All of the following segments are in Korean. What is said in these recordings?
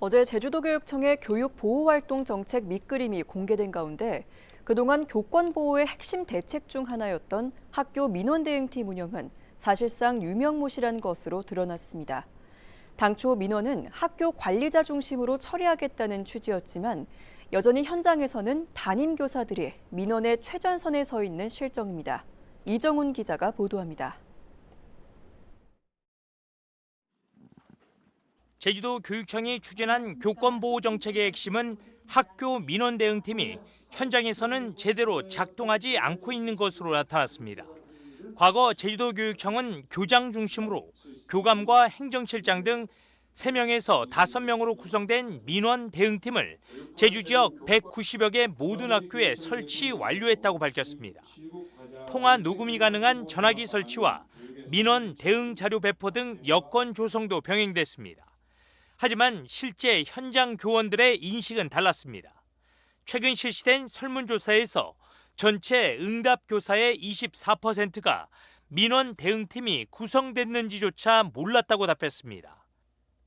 어제 제주도교육청의 교육보호활동 정책 밑그림이 공개된 가운데 그동안 교권 보호의 핵심 대책 중 하나였던 학교 민원대응팀 운영은 사실상 유명무실한 것으로 드러났습니다. 당초 민원은 학교 관리자 중심으로 처리하겠다는 취지였지만 여전히 현장에서는 담임 교사들이 민원의 최전선에 서 있는 실정입니다. 이정훈 기자가 보도합니다. 제주도 교육청이 추진한 교권 보호 정책의 핵심은 학교 민원 대응팀이 현장에서는 제대로 작동하지 않고 있는 것으로 나타났습니다. 과거 제주도 교육청은 교장 중심으로 교감과 행정실장 등 3명에서 5명으로 구성된 민원 대응팀을 제주 지역 190여 개 모든 학교에 설치 완료했다고 밝혔습니다. 통화 녹음이 가능한 전화기 설치와 민원 대응 자료 배포 등 여건 조성도 병행됐습니다. 하지만 실제 현장 교원들의 인식은 달랐습니다. 최근 실시된 설문조사에서 전체 응답 교사의 24%가 민원 대응팀이 구성됐는지조차 몰랐다고 답했습니다.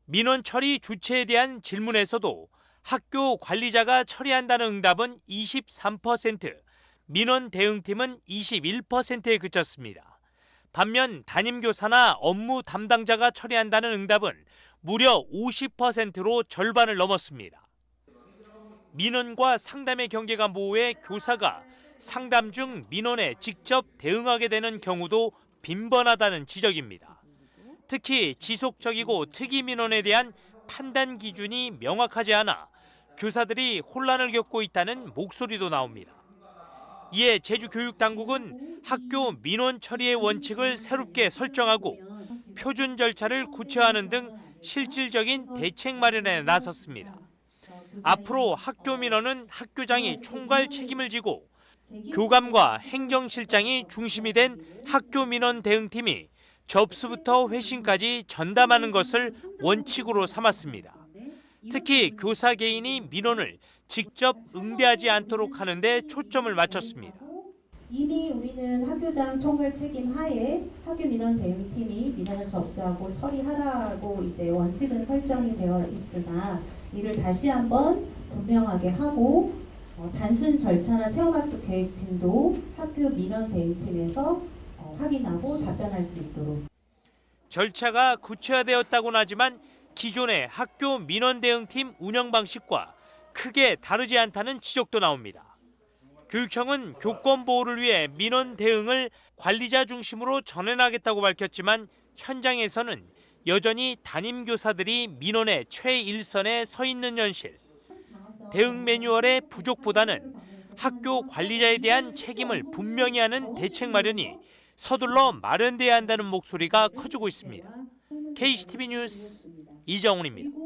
민원 처리 주체에 대한 질문에서도 학교 관리자가 처리한다는 응답은 23%, 민원 대응팀은 21%에 그쳤습니다. 반면 담임교사나 업무 담당자가 처리한다는 응답은 무려 50%로 절반을 넘었습니다. 민원과 상담의 경계가 모호해 교사가 상담 중 민원에 직접 대응하게 되는 경우도 빈번하다는 지적입니다. 특히 지속적이고 특이 민원에 대한 판단 기준이 명확하지 않아 교사들이 혼란을 겪고 있다는 목소리도 나옵니다. 이에 제주교육당국은 학교 민원 처리의 원칙을 새롭게 설정하고 표준 절차를 구체화하는 등 실질적인 대책 마련에 나섰습니다. 앞으로 학교 민원은 학교장이 총괄 책임을 지고 교감과 행정실장이 중심이 된 학교 민원 대응팀이 접수부터 회신까지 전담하는 것을 원칙으로 삼았습니다. 특히 교사 개인이 민원을 직접 응대하지 않도록 하는 데 초점을 맞췄습니다. 이미 우리는 학교장 총괄 책임 하에 학교 민원 대응팀이 민원을 접수하고 처리하라고 이제 원칙은 설정이 되어 있으나 이를 다시 한번 분명하게 하고 어, 단순 절차나 체험학습 계획팀도 학교 민원 대응팀에서 어, 확인하고 답변할 수 있도록 절차가 구체화되었다고는 하지만 기존의 학교 민원 대응팀 운영 방식과 크게 다르지 않다는 지적도 나옵니다. 교육청은 교권 보호를 위해 민원 대응을 관리자 중심으로 전환하겠다고 밝혔지만 현장에서는 여전히 담임 교사들이 민원의 최일선에 서 있는 현실. 대응 매뉴얼의 부족보다는 학교 관리자에 대한 책임을 분명히 하는 대책 마련이 서둘러 마련돼야 한다는 목소리가 커지고 있습니다. KCTV 뉴스 이정훈입니다.